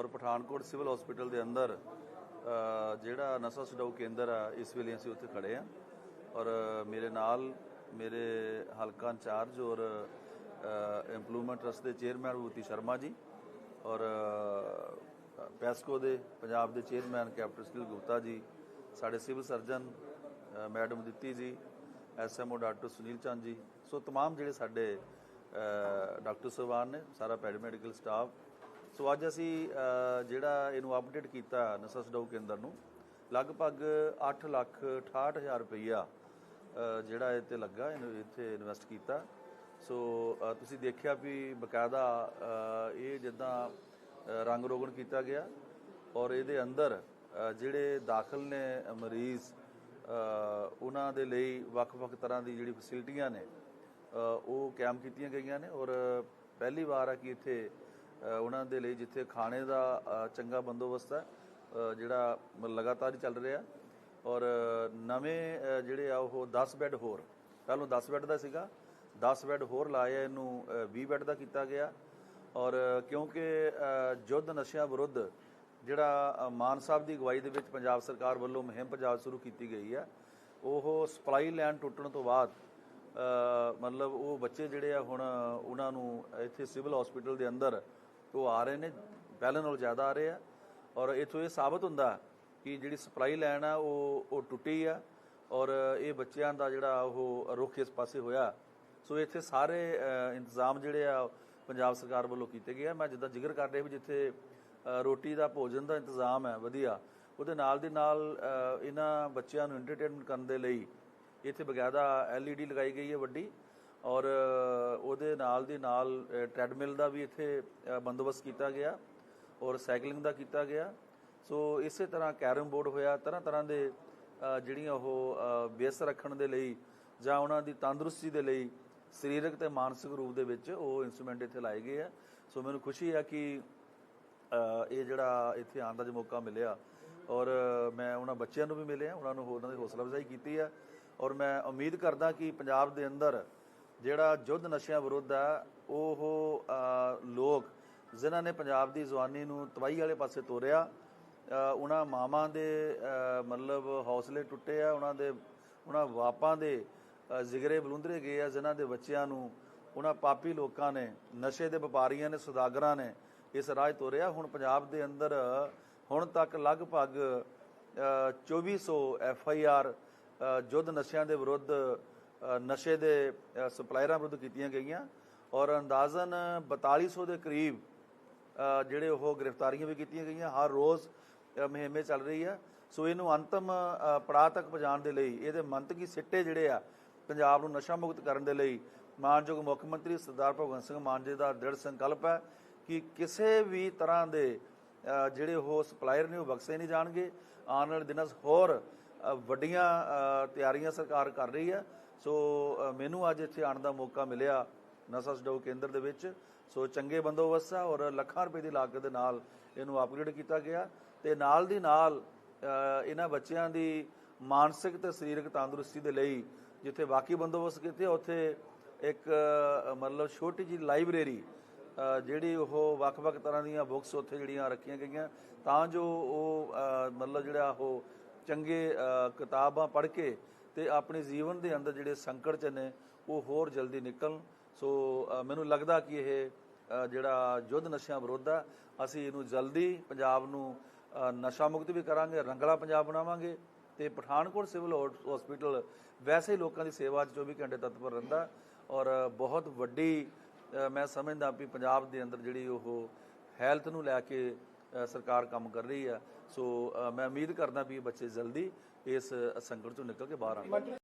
ਔਰ Pathankot civil hospital ਦੇ ਅੰਦਰ ਅ, ਜਿਹੜਾ ਨਸ਼ਾ ਛਡਾਊ ਕੇਂਦਰ ਆ ਇਸ ਵੇਲੇ ਅਸੀਂ ਉੱਥੇ ਖੜੇ ਆ ਔਰ ਮੇਰੇ ਨਾਲ ਮੇਰੇ ਹਲਕਾ ਇੰਚਾਰਜ ਔਰ ਇੰਪਲੂਮੈਂਟ ਟਰਸਟ ਦੇ ਚੇਅਰਮੈਨ ਵਿਭੂਤੀ ਸ਼ਰਮਾ ਜੀ ਔਰ ਅ, ਪੈਸਕੋ ਦੇ ਪੰਜਾਬ ਦੇ ਚੇਅਰਮੈਨ ਕੈਪਟਨ ਸੁਨੀਲ ਗੁਪਤਾ ਜੀ ਸਾਡੇ ਸਿਵਲ ਸਰਜਨ ਅ, ਮੈਡਮ ਦਿੱਤੀ ਜੀ ਐਸਐਮਓ ਡਾਕਟਰ ਸੁਨੀਲ ਚੰਦ ਜੀ ਸੋ तमाम ਜਿਹੜੇ ਸਾਡੇ ਅ, ਡਾਕਟਰ ਸਾਹਿਬਾਨ ਨੇ ਸਾਰਾ ਪੈਰਾਮੈਡੀਕਲ ਸਟਾਫ ਸੋ ਅੱਜ ਅਸੀਂ ਜਿਹੜਾ ਇਹਨੂੰ ਅਪਡੇਟ ਕੀਤਾ ਨਸ਼ਾ ਛਡਾਊ ਕੇਂਦਰ ਨੂੰ, ਲਗਭਗ 8 ਲੱਖ 68 ਹਜ਼ਾਰ ਰੁਪਈਆ ਜਿਹੜਾ ਇਹ ਤੇ ਲੱਗਾ, ਇਹਨੂੰ ਇੱਥੇ ਇਨਵੈਸਟ ਕੀਤਾ। ਸੋ ਤੁਸੀਂ ਦੇਖਿਆ ਵੀ ਬਕਾਇਦਾ ਇਹ ਜਿੱਦਾਂ ਰੰਗ ਰੋਗਨ ਕੀਤਾ ਗਿਆ ਔਰ ਇਹਦੇ ਅੰਦਰ ਜਿਹੜੇ ਦਾਖਲ ਨੇ ਮਰੀਜ਼ ਉਹਨਾਂ ਦੇ ਲਈ ਵੱਖ-ਵੱਖ ਤਰ੍ਹਾਂ ਦੀ ਜਿਹੜੀ ਫੈਸਿਲਿਟੀਆਂ ਨੇ ਉਹ ਕਾਇਮ ਕੀਤੀਆਂ ਗਈਆਂ ਨੇ ਔਰ ਪਹਿਲੀ ਵਾਰ ਆ ਕਿ ਇੱਥੇ ਉਹਨਾਂ ਦੇ ਲਈ ਜਿੱਥੇ ਖਾਣੇ ਦਾ ਚੰਗਾ ਬੰਦੋਬਸਤ ਹੈ ਜਿਹੜਾ ਲਗਾਤਾਰ ਚੱਲ ਰਿਹਾ। ਔਰ ਨਵੇਂ ਜਿਹੜੇ ਆ ਉਹ 10 ਬੈੱਡ ਹੋਰ। ਪਹਿਲਾਂ 10 ਬੈੱਡ ਦਾ ਸੀਗਾ 10 ਬੈੱਡ ਹੋਰ ਲਾਇਆ ਇਹਨੂੰ ਅ, 20 ਬੈੱਡ ਦਾ ਕੀਤਾ ਗਿਆ। ਔਰ ਕਿਉਂਕਿ ਅ, ਯੁੱਧ ਨਸ਼ਿਆਂ ਵਿਰੁੱਧ ਜਿਹੜਾ ਮਾਨ ਸਾਹਿਬ ਦੀ ਅਗਵਾਈ ਦੇ ਵਿੱਚ ਪੰਜਾਬ ਸਰਕਾਰ ਵੱਲੋਂ ਮੁਹਿੰਮ ਪੰਜਾਬ ਸ਼ੁਰੂ ਕੀਤੀ ਗਈ ਹੈ ਉਹ ਸਪਲਾਈ ਲਾਈਨ ਟੁੱਟਣ ਤੋਂ ਬਾਅਦ ਮਤਲਬ ਉਹ ਬੱਚੇ ਜਿਹੜੇ ਆ ਹੁਣ ਉਹਨਾਂ ਨੂੰ ਇੱਥੇ ਸਿਵਲ ਹਸਪੀਟਲ ਦੇ ਅੰਦਰ ਉਹ ਆ ਰਹੇ ਨੇ, ਪਹਿਲਾਂ ਨਾਲੋਂ ਜ਼ਿਆਦਾ ਆ ਰਹੇ ਆ। ਔਰ ਇਥੋਂ ਇਹ ਸਾਬਤ ਹੁੰਦਾ ਕਿ ਜਿਹੜੀ ਸਪਲਾਈ ਲਾਈਨ ਆ, ਉਹ ਉਹ ਟੁੱਟੀ ਆ। ਔਰ ਇਹ ਬੱਚਿਆਂ ਦਾ ਜਿਹੜਾ ਉਹ ਰੁਖ ਇਸ ਪਾਸੇ ਹੋਇਆ। ਸੋ ਇੱਥੇ ਸਾਰੇ ਇੰਤਜ਼ਾਮ ਜਿਹੜੇ ਆ, ਪੰਜਾਬ ਸਰਕਾਰ ਵੱਲੋਂ ਕੀਤੇ ਗਏ ਆ। ਮੈਂ ਜਿੱਦਾਂ ਜ਼ਿਕਰ ਕਰ ਰਿਹਾ ਵੀ ਜਿੱਥੇ ਰੋਟੀ ਦਾ ਭੋਜਨ ਦਾ ਇੰਤਜ਼ਾਮ ਹੈ, ਵਧੀਆ। ਉਹਦੇ ਨਾਲ ਦੀ ਨਾਲ ਇਹਨਾਂ ਬੱਚਿਆਂ ਨੂੰ ਐਂਟਰਟੇਨਮੈਂਟ ਕਰਨ ਦੇ ਲਈ ਇੱਥੇ ਬਕਾਇਦਾ LED ਲਗਾਈ ਗਈ ਹੈ ਵੱਡੀ। ਔਰ ਉਹਦੇ ਨਾਲ ਦੀ ਨਾਲ ਟ੍ਰੈਡਮਿਲ ਦਾ ਵੀ ਇੱਥੇ ਬੰਦੋਬਸਤ ਕੀਤਾ ਗਿਆ ਔਰ ਸਾਈਕਲਿੰਗ ਦਾ ਕੀਤਾ ਗਿਆ। ਸੋ ਇਸੇ ਤਰ੍ਹਾਂ ਕੈਰਮ ਬੋਰਡ ਹੋਇਆ ਤਰ੍ਹਾਂ ਤਰ੍ਹਾਂ ਦੇ ਜਿਹੜੀਆਂ ਉਹ ਅ, ਬੇਸ ਰੱਖਣ ਦੇ ਲਈ ਜਾਂ ਉਹਨਾਂ ਦੀ ਤੰਦਰੁਸਤੀ ਦੇ ਲਈ ਸਰੀਰਕ ਤੇ ਮਾਨਸਿਕ ਰੂਪ ਦੇ ਵਿੱਚ ਉਹ ਇਨਸਟਰੂਮੈਂਟ ਇੱਥੇ ਲਾਏ ਗਏ ਆ। ਸੋ ਮੈਨੂੰ ਖੁਸ਼ੀ ਹੈ ਕਿ ਇਹ ਜਿਹੜਾ ਇੱਥੇ ਆਉਣ ਦਾ ਜੋ ਮੌਕਾ ਮਿਲਿਆ ਔਰ ਮੈਂ ਉਹਨਾਂ ਬੱਚਿਆਂ ਨੂੰ ਵੀ ਮਿਲਿਆ ਉਹਨਾਂ ਨੂੰ ਉਹਨਾਂ ਦੀ ਹੌਸਲਾ ਅਫਜ਼ਾਈ ਕੀਤੀ ਹੈ ਔਰ ਮੈਂ ਉਮੀਦ ਕਰਦਾ ਕਿ ਪੰਜਾਬ ਦੇ ਅੰਦਰ ਜਿਹੜਾ ਯੁੱਧ ਨਸ਼ਿਆਂ ਵਿਰੁੱਧ ਹੈ ਉਹ ਲੋਕ ਜਿਨ੍ਹਾਂ ਨੇ ਪੰਜਾਬ ਦੀ ਜਵਾਨੀ ਨੂੰ ਤਬਾਹੀ ਵਾਲੇ ਪਾਸੇ ਤੋਰਿਆ ਉਹਨਾਂ ਮਾਵਾਂ ਦੇ ਮਤਲਬ ਹੌਸਲੇ ਟੁੱਟੇ ਆ ਉਹਨਾਂ ਦੇ ਉਹਨਾਂ ਵਾਪਾਂ ਦੇ ਜਿਗਰੇ ਬਲੁੰਦਰੇ ਗਏ ਆ ਜਿਨ੍ਹਾਂ ਦੇ ਬੱਚਿਆਂ ਨੂੰ ਉਹਨਾਂ ਪਾਪੀ ਲੋਕਾਂ ਨੇ ਨਸ਼ੇ ਦੇ ਵਪਾਰੀਆਂ ਨੇ ਸੌਦਾਗਰਾਂ ਨੇ ਇਸ ਰਾਜ ਤੋਰਿਆ। ਹੁਣ ਪੰਜਾਬ ਦੇ ਅੰਦਰ ਹੁਣ ਤੱਕ ਲਗਭਗ ਅ, 2400 ਐਫ ਆਈ ਆਰ ਯੁੱਧ ਨਸ਼ਿਆਂ ਦੇ ਵਿਰੁੱਧ ਨਸ਼ੇ ਦੇ ਸਪਲਾਇਰਾਂ ਵਿਰੁੱਧ ਕੀਤੀਆਂ ਗਈਆਂ ਔਰ ਅੰਦਾਜ਼ਨ 4200 ਦੇ ਕਰੀਬ ਜਿਹੜੇ ਉਹ ਗ੍ਰਿਫਤਾਰੀਆਂ ਵੀ ਕੀਤੀਆਂ ਗਈਆਂ ਹਰ ਰੋਜ਼ ਅ, ਮੁਹਿੰਮੇ ਚੱਲ ਰਹੀ ਆ ਸੋ ਇਹਨੂੰ ਅੰਤਮ ਪੜਾਅ ਤੱਕ ਪਹੁੰਚਾਉਣ ਦੇ ਲਈ ਇਹਦੇ ਮੰਤਕੀ ਸਿੱਟੇ ਜਿਹੜੇ ਆ ਪੰਜਾਬ ਨੂੰ ਨਸ਼ਾ ਮੁਕਤ ਕਰਨ ਦੇ ਲਈ ਮਾਨਯੋਗ ਮੁੱਖ ਮੰਤਰੀ ਸਰਦਾਰ ਭਗਵੰਤ ਸਿੰਘ ਮਾਨ ਜੀ ਦਾ ਦ੍ਰਿੜ ਸੰਕਲਪ ਹੈ ਕਿ ਕਿਸੇ ਵੀ ਤਰ੍ਹਾਂ ਦੇ ਜਿਹੜੇ ਉਹ ਸਪਲਾਇਰ ਨੇ ਉਹ ਬਖਸ਼ੇ ਨਹੀਂ ਜਾਣਗੇ। ਆਉਣ ਵਾਲੇ ਦਿਨਾਂ 'ਚ ਹੋਰ ਵੱਡੀਆਂ ਤਿਆਰੀਆਂ ਸਰਕਾਰ ਕਰ ਰਹੀ ਹੈ। ਸੋ ਮੈਨੂੰ ਅੱਜ ਇੱਥੇ ਆਉਣ ਦਾ ਮੌਕਾ ਮਿਲਿਆ ਨਸ਼ਾ ਛਡਾਊ ਕੇਂਦਰ ਦੇ ਵਿੱਚ। ਸੋ, ਚੰਗੇ ਬੰਦੋਬਸਤ ਆ ਔਰ ਲੱਖਾਂ ਰੁਪਏ ਦੀ ਲਾਗਤ ਦੇ ਨਾਲ ਇਹਨੂੰ ਅਪਗ੍ਰੇਡ ਕੀਤਾ ਗਿਆ ਤੇ ਨਾਲ ਦੀ ਨਾਲ ਇਹਨਾਂ ਬੱਚਿਆਂ ਦੀ ਮਾਨਸਿਕ ਤੇ ਸਰੀਰਕ ਤੰਦਰੁਸਤੀ ਦੇ ਲਈ ਜਿੱਥੇ ਬਾਕੀ ਬੰਦੋਬਸਤ ਕੀਤੇ ਉੱਥੇ ਇੱਕ ਮਤਲਬ ਛੋਟੀ ਜਿਹੀ ਲਾਇਬ੍ਰੇਰੀ ਜਿਹੜੀ ਉਹ ਵੱਖ-ਵੱਖ ਤਰ੍ਹਾਂ ਦੀਆਂ ਬੁੱਕਸ ਉੱਥੇ ਜਿਹੜੀਆਂ ਰੱਖੀਆਂ ਗਈਆਂ। ਤਾਂ ਜੋ ਉਹ ਮਤਲਬ ਜਿਹੜਾ ਉਹ ਚੰਗੇ ਕਿਤਾਬਾਂ ਪੜ੍ਹ ਕੇ ਤੇ ਆਪਣੇ ਜੀਵਨ ਦੇ ਅੰਦਰ ਜਿਹੜੇ ਸੰਕਟ ਚ ਨੇ, ਉਹ ਹੋਰ ਜਲਦੀ ਨਿਕਲਣ। ਸੋ ਮੈਨੂੰ ਲੱਗਦਾ ਕਿ ਇਹ ਜਿਹੜਾ ਯੁੱਧ ਨਸ਼ਿਆਂ ਵਿਰੁੱਧ ਆ, ਅਸੀਂ ਇਹਨੂੰ ਜਲਦੀ ਪੰਜਾਬ ਨੂੰ ਨਸ਼ਾ ਮੁਕਤ ਵੀ ਕਰਾਂਗੇ, ਰੰਗਲਾ ਪੰਜਾਬ ਬਣਾਵਾਂਗੇ ਤੇ ਪਠਾਨਕੋਟ ਸਿਵਲ ਹਸਪੀਟਲ ਵੈਸੇ ਹੀ ਲੋਕਾਂ ਦੀ ਸੇਵਾ 'ਚ 24 ਘੰਟੇ ਤਤਪਰ ਰਹਿੰਦਾ ਔਰ ਬਹੁਤ ਵੱਡੀ ਮੈਂ ਸਮਝਦਾ ਵੀ ਪੰਜਾਬ ਦੇ ਅੰਦਰ ਜਿਹੜੀ ਉਹ ਹੈਲਥ ਨੂੰ ਲੈ ਕੇ ਸਰਕਾਰ ਕੰਮ ਕਰ ਰਹੀ ਆ। ਸੋ ਮੈਂ ਉਮੀਦ ਕਰਦਾ ਵੀ ਇਹ ਬੱਚੇ ਜਲਦੀ ਇਸ ਸੰਕਟ ਚੋਂ ਨਿਕਲ ਕੇ ਬਾਹਰ ਆਉਣਗੇ।